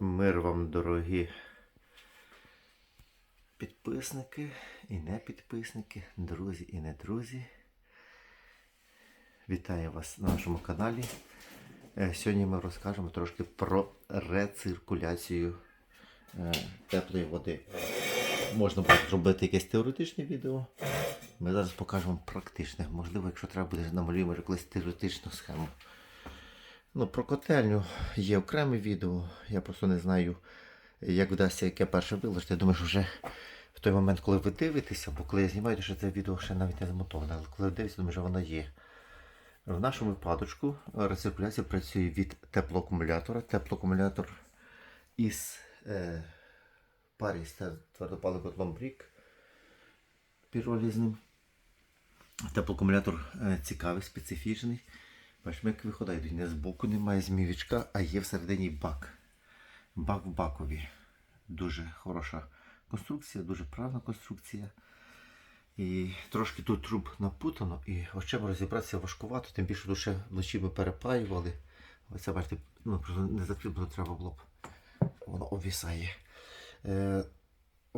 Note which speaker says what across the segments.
Speaker 1: Мир вам, дорогі підписники і не підписники, друзі і не друзі. Вітаю вас на нашому каналі. Е, Сьогодні ми розкажемо трошки про рециркуляцію е, теплої води. Можна буде зробити якесь теоретичне відео. Ми зараз покажемо практичне. Можливо, якщо треба буде, намалюємо якусь теоретичну схему. Ну, про котельню є окреме відео. Я просто не знаю, як вдасться яке перше виложити. Я думаю, що вже в той момент, коли ви дивитеся, бо коли я знімаю, то ще це відео ще навіть не змотоване, але коли ви дивитеся, думаю, що воно є. В нашому випадочку рециркуляція працює від теплоакумулятора. Теплоакумулятор із е, парі з твердопаливним котлом брік піролізним. Теплоакумулятор е, цікавий, специфічний. Як виходить, не з боку немає змівічка, а є всередині бак. Бак в бакові. Дуже хороша конструкція, дуже правильна конструкція. І трошки тут труб напутано, і очем розібратися важкувато, тим більше тут вночі ми перепаювали. Оце, бачите, ну, не закріплено треба було б. Воно обвісає.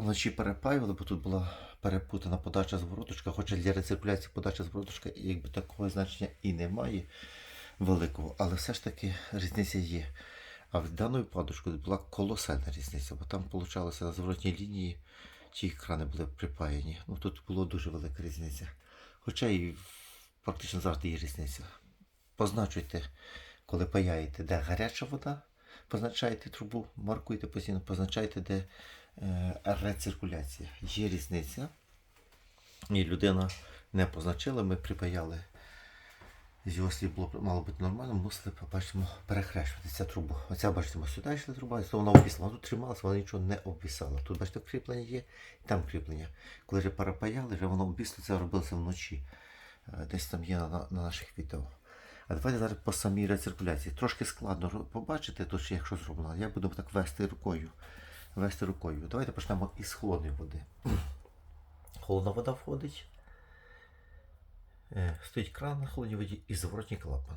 Speaker 1: Вночі перепаювали, бо тут була перепутана подача звороточка, хоча для рециркуляції подача звороточка якби такого значення і немає великого, але все ж таки різниця є. А в даному випадку була колосальна різниця, бо там вийшло на зворотній лінії ті крани були припаяні. Ну тут була дуже велика різниця. Хоча і практично завжди є різниця. Позначуйте, коли паяєте, де гаряча вода, позначайте трубу, маркуйте постійно, позначайте, де рециркуляція. Є різниця. І людина не позначила, ми припаяли. З його слів було мало бути нормально, мусили побачимо перехрещувати ця трубу. Оця, бачимо, сюди йшла труба, то вона обвісла. Вона тут трималася, вона нічого не обвісала. Тут, бачите, кріплення є, і там кріплення. Коли вже перепаяли, вже воно обвісло, це робилося вночі. Е, Десь там є на, на наших відео. А давайте зараз по самій рециркуляції. Трошки складно побачити, то якщо зроблено. Я буду так вести рукою. Вести рукою. Давайте почнемо із холодної води. Холодна вода входить. Е, Стоїть кран на холодній воді і зворотній клапан.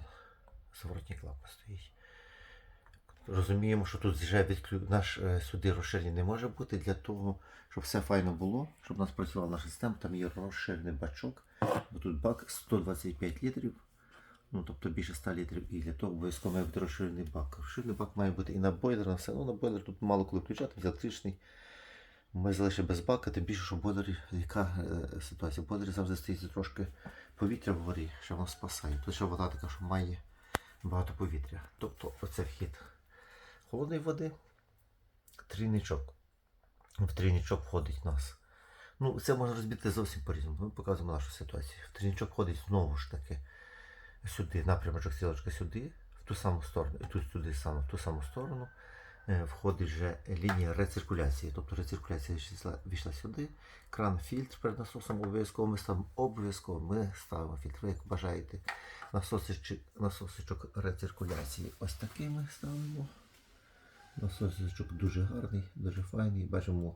Speaker 1: Зворотній клапан стоїть. Розуміємо, що тут вже відклю... наш е, сюди розширення не може бути для того, щоб все файно було, щоб у нас працювала наша система. Там є розширений бачок, бо тут бак 125 літрів, ну тобто більше 100 літрів, і для того обов'язково має бути розширений бак. Розширений бак має бути і на бойлер, на все. Ну, на бойлер тут мало коли включати, електричний. Ми залишили без бака, тим більше, що в бойлері, яка е, ситуація? В бойлері завжди стоїть трошки повітря вгорі, що воно спасає. Тут ще вода така, що має багато повітря. Тобто оце вхід холодної води, трійничок. В трійничок входить у нас. Ну, це можна розбити зовсім по-різному. Ми показуємо нашу ситуацію. В трійничок входить знову ж таки сюди, напрямочок стрілочка сюди, в ту саму сторону, і тут сюди саме, в ту саму сторону. е, Входить вже лінія рециркуляції. Тобто рециркуляція війшла сюди. Кран фільтр перед насосом обов'язково ми ставимо обов'язково. Ми ставимо фільтр, ви як бажаєте. Насосичок, насосичок рециркуляції. Ось такий ми ставимо. Насосичок дуже гарний, дуже файний. Бачимо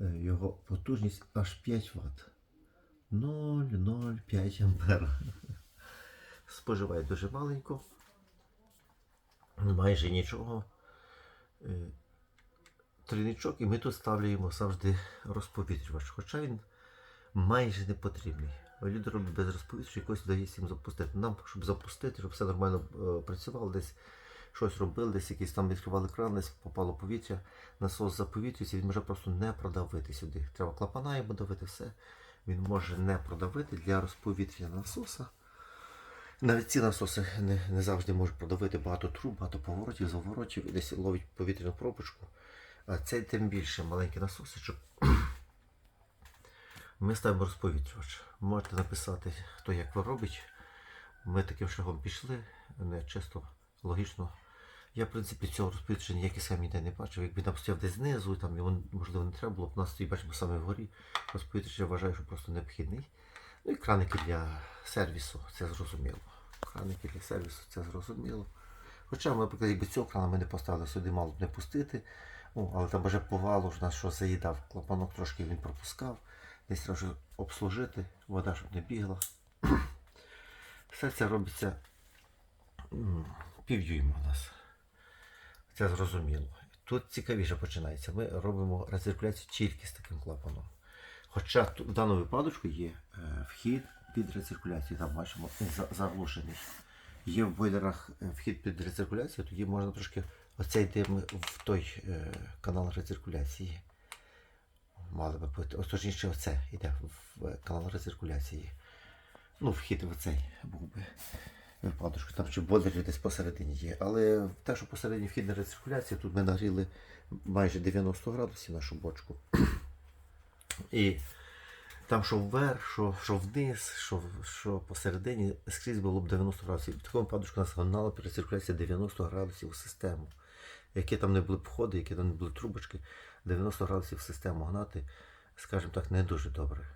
Speaker 1: е, його потужність аж 5 Вт. 0,05 ампера. Споживає дуже маленько. Майже нічого. Е, Триничок, і ми тут ставляємо завжди розповітрювач. Хоча він майже не потрібний. Люди роблять без розповітрювача, якось вдається їм запустити. Нам, щоб запустити, щоб все нормально е, працювало, десь щось робили, десь якісь там відкривали кран, десь попало повітря, насос заповітрюється, він може просто не продавити сюди. Треба клапана йому давити, все. Він може не продавити для розповітрення насоса. Навіть ці насоси не, не завжди можуть продавити багато труб, багато поворотів, заворотів і десь ловить повітряну пробочку. А цей тим більше маленький насосичок. Ми ставимо розповітрювач. Можете написати, хто як ви робить. Ми таким шагом пішли, не чисто, логічно. Я, в принципі, цього розповітряча ніякий сам ніде не бачив. Якби там стояв десь знизу, там його можливо не треба було б. Нас стоїть, бачимо, саме вгорі. Розповітряч я вважаю, що просто необхідний. Ну і краники для сервісу, це зрозуміло. Краники для сервісу, це зрозуміло. Хоча, наприклад, якби цього крана ми не поставили сюди, мало б не пустити. Ну, але там вже повало ж нас що заїдав, клапанок трошки він пропускав. Десь треба обслужити, вода щоб не бігла. Все це робиться півдюйма у нас. Це зрозуміло. тут цікавіше починається. Ми робимо рециркуляцію тільки з таким клапаном. Хоча в даному випадку є е, вхід під рециркуляцію, там бачимо за- заглушений. Є в бойлерах е, вхід під рециркуляцію, тоді можна трошки оцей дим в той е, канал рециркуляції. Мали би бути. Ось точніше оце йде в е, канал рециркуляції. Ну, вхід в оцей був би випадочку. Там ще бойлер десь посередині є. Але те, що посередині вхід на рециркуляцію, тут ми нагріли майже 90 градусів нашу бочку. І там що вверх, що, що вниз, що, що посередині, скрізь було б 90 градусів. В такому випадку нас гнала перециркуляція 90 градусів у систему. Які там не були входи, які там не були трубочки, 90 градусів в систему гнати, скажімо так, не дуже добре.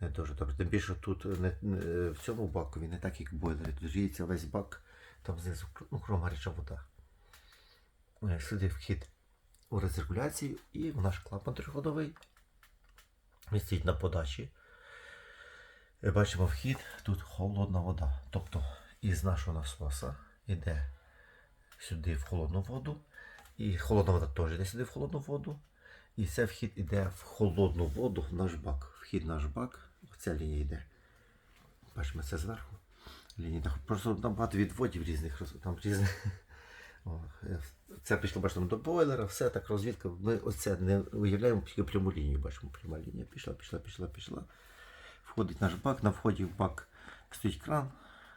Speaker 1: Не дуже добре. Тим більше тут не, не- в цьому бакові не так, як в бойлері. Тут весь бак, там знизу ну, кром гаряча вода. Е, Сюди вхід у рециркуляцію і в наш клапан трьохходовий. Він стоїть на подачі. Е, Бачимо вхід, тут холодна вода. Тобто із нашого насоса йде сюди в холодну воду. І холодна вода теж йде сюди в холодну воду. І цей вхід йде в холодну воду в наш бак. Вхід наш бак, оця лінія йде. Бачимо це зверху. Лінія. Просто там багато відводів різних. Там різних. Це пішло, бачимо, до бойлера, все так розвідка. Ми оце не уявляємо тільки пряму лінію. Бачимо, пряма лінія пішла, пішла, пішла, пішла. Входить наш бак, на вході в бак стоїть кран,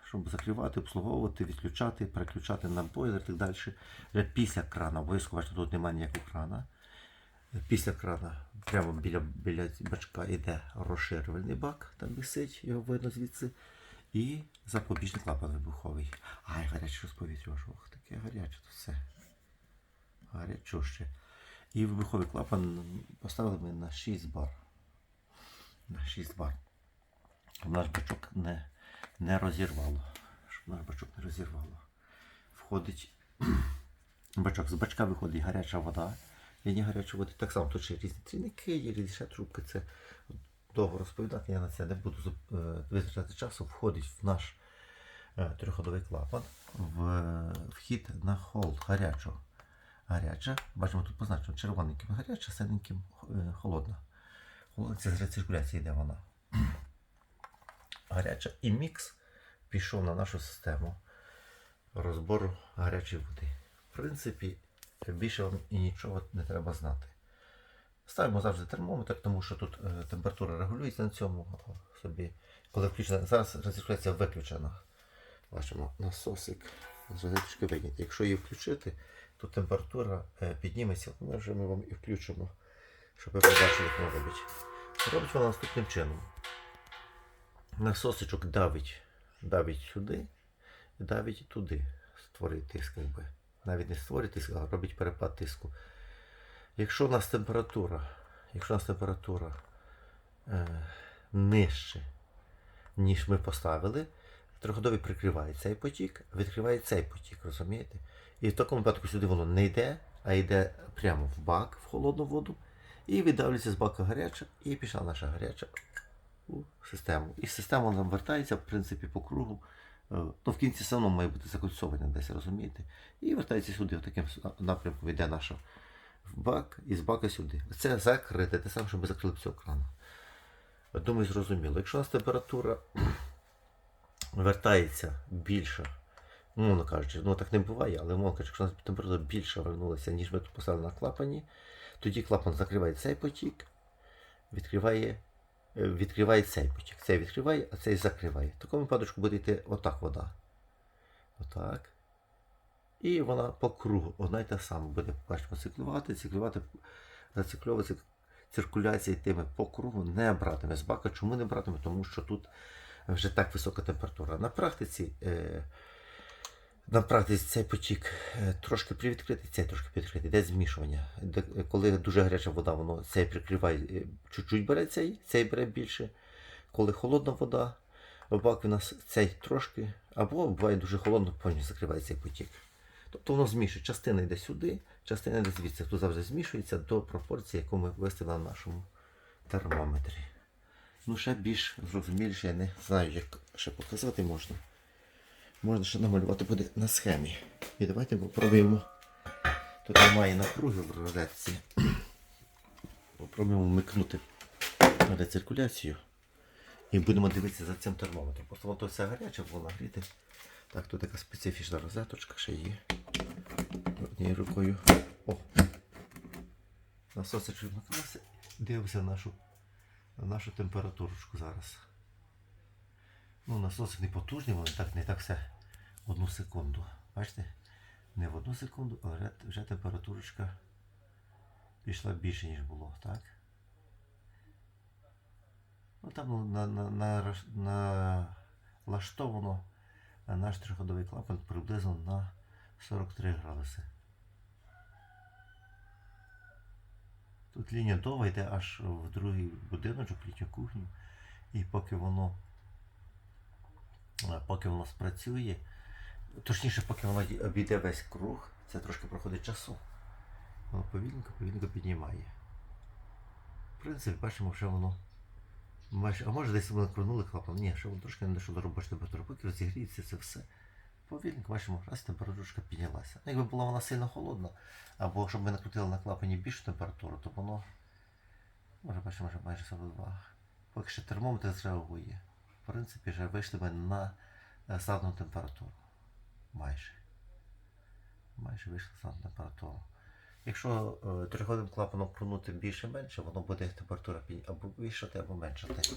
Speaker 1: щоб закривати, обслуговувати, відключати, переключати на бойлер і так далі. Після крана, обов'язково бачите, тут немає ніякого крана. Після крана прямо біля, біля бачка йде розширювальний бак, там висить, його видно звідси. І запобіжний клапан вибуховий. Ай, гаряче розповітрювач. Ох, таке гаряче тут все. Гарячуще. І вибуховий клапан поставили ми на 6 бар. На 6 бар. Щоб наш бачок не, не розірвало. Щоб наш бачок не розірвало. Входить бачок. З бачка виходить гаряча вода. Лінія гарячої води. Так само тут ще різні трійники, є різні трубки. Це довго розповідати, я на це не буду е, витрачати часу. Входить в наш е, трьохходовий клапан в е, вхід на холод гарячого. Гаряча. Бачимо, тут позначено червоненьким гаряча, синеньким холодна. Холодна це з рециркуляції йде вона. Гаряча. І мікс пішов на нашу систему розбору гарячої води. В принципі, більше вам і нічого не треба знати. Ставимо завжди термометр, тому що тут е, температура регулюється на цьому собі. Коли включена, зараз рециркуляція виключена. Бачимо, насосик. Якщо її включити, то температура е, підніметься. Ми вже ми вам і включимо, щоб ви побачили, як вона робить. Робить вона наступним чином. Насосичок давить, давить сюди і давить туди. Створить тиск, якби. Навіть не створить тиск, а робить перепад тиску. Якщо у нас температура, якщо у нас температура е, нижче, ніж ми поставили, триходовий прикриває цей потік, відкриває цей потік, розумієте? І в такому випадку сюди воно не йде, а йде прямо в бак, в холодну воду, і видавлюється з бака гаряча, і пішла наша гаряча у систему. І система нам вертається, в принципі, по кругу. Е, Ну, в кінці все одно має бути закольцоване десь, розумієте? І вертається сюди, в таким напрямку йде наша в бак і з бака сюди. Це закрите, те саме, щоб ми закрили цього крану. Думаю, зрозуміло. Якщо у нас температура вертається більше, умовно кажучи, ну так не буває, але умовно кажучи, якщо у нас температура більше вернулася, ніж ми тут поставили на клапані, тоді клапан закриває цей потік, відкриває, е, відкриває цей потік. Цей відкриває, а цей закриває. В такому випадку буде йти отак вода. Отак. І вона по кругу, одна й та сама буде, бачимо, циклювати, циклювати, рецикльовувати циркуляція йтиме по кругу, не братиме з бака. Чому не братиме? Тому що тут вже так висока температура. На практиці, е, на практиці цей потік е, трошки привідкритий, цей трошки підкритий, йде змішування. Де, коли дуже гаряча вода, воно цей прикриває, е, чуть-чуть бере цей, цей бере більше. Коли холодна вода, бак у нас цей трошки, або буває дуже холодно, повністю закриває цей потік. Тобто воно змішує. Частина йде сюди, частина йде звідси. Тут завжди змішується до пропорції, яку ми виставили на нашому термометрі. Ну, ще більш зрозуміліше, я не знаю, як ще показати можна. Можна ще намалювати буде на схемі. І давайте попробуємо Тут немає напруги в розетці. Попробуємо вмикнути рециркуляцію. І будемо дивитися за цим термометром. Просто воно то все гаряче було нагріти. Так, тут така специфічна розеточка ще є. Однією рукою. О! Насосич вмикнувся. Дивимося нашу, на нашу температурочку зараз. Ну, насосик не потужний, воно так, не так все в одну секунду. Бачите? Не в одну секунду, а вже, вже температурочка пішла більше, ніж було, так? Ну там на, на, на, раш- налаштовано наш триходовий клапан приблизно на 43 градуси. Тут лінія довга йде аж в другий будиночок, літню кухню. І поки воно е, поки воно спрацює, точніше, поки воно обійде весь круг, це трошки проходить часу. Воно повільненько, повільненько піднімає. В принципі, бачимо, що воно. Майже, а може десь ми накрунули клапан? Ні, що воно трошки не дійшло до робочої температури, поки розігріється це все. Повільненько бачимо, раз температурка піднялася. Ну, якби була вона сильно холодна, або щоб ми накрутили на клапані більшу температуру, то воно. Може бачимо, вже майже 42. Поки ще термометр зреагує. В принципі, вже вийшли ми на е, температуру. Майже. Майже вийшли на температуру. Якщо е, триходним клапаном крунути більше-менше, воно буде температура або більшати, або меншати.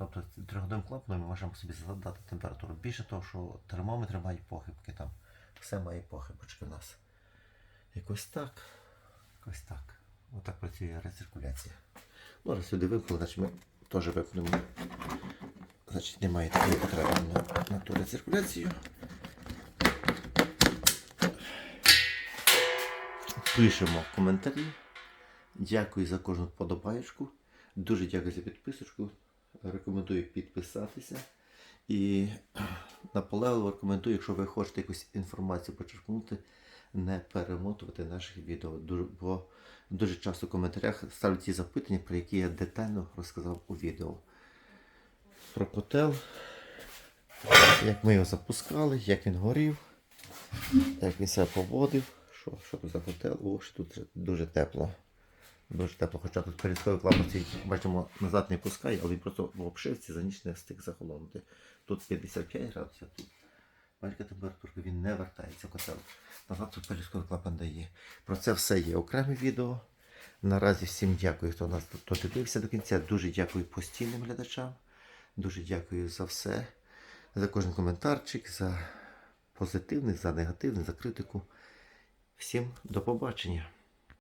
Speaker 1: Тобто триходним клапаном ми можемо собі задати температуру. Більше того, що термометри мають похибки там. Все має похибочки в нас. Якось так. Якось так. Отак працює рециркуляція. Ну, раз сюди вимкнули, значить ми теж вимкнемо. Значить, немає такої потреби на, на ту рециркуляцію. Пишемо коментарі. Дякую за кожну вподобаєчку. Дуже дякую за підписочку. Рекомендую підписатися. І наполегливо рекомендую, якщо ви хочете якусь інформацію почерпнути, не перемотувати наших відео. Бо дуже часто в коментарях ставлять ті запитання, про які я детально розказав у відео. Про котел, як ми його запускали, як він горів, як він себе поводив. Що, що за котел? О, що тут дуже тепло. Дуже тепло, хоча тут передковий клапан цей, бачимо, назад не пускає, але він просто в обшивці за ніч не встиг захолонути. Тут 55 градусів, тут бачите температурка, він не вертається в котел. Назад тут передковий клапан дає. Про це все є окреме відео. Наразі всім дякую, хто нас тут дивився до кінця. Дуже дякую постійним глядачам. Дуже дякую за все, за кожен коментарчик, за позитивний, за негативний, за критику. Всім до побачення.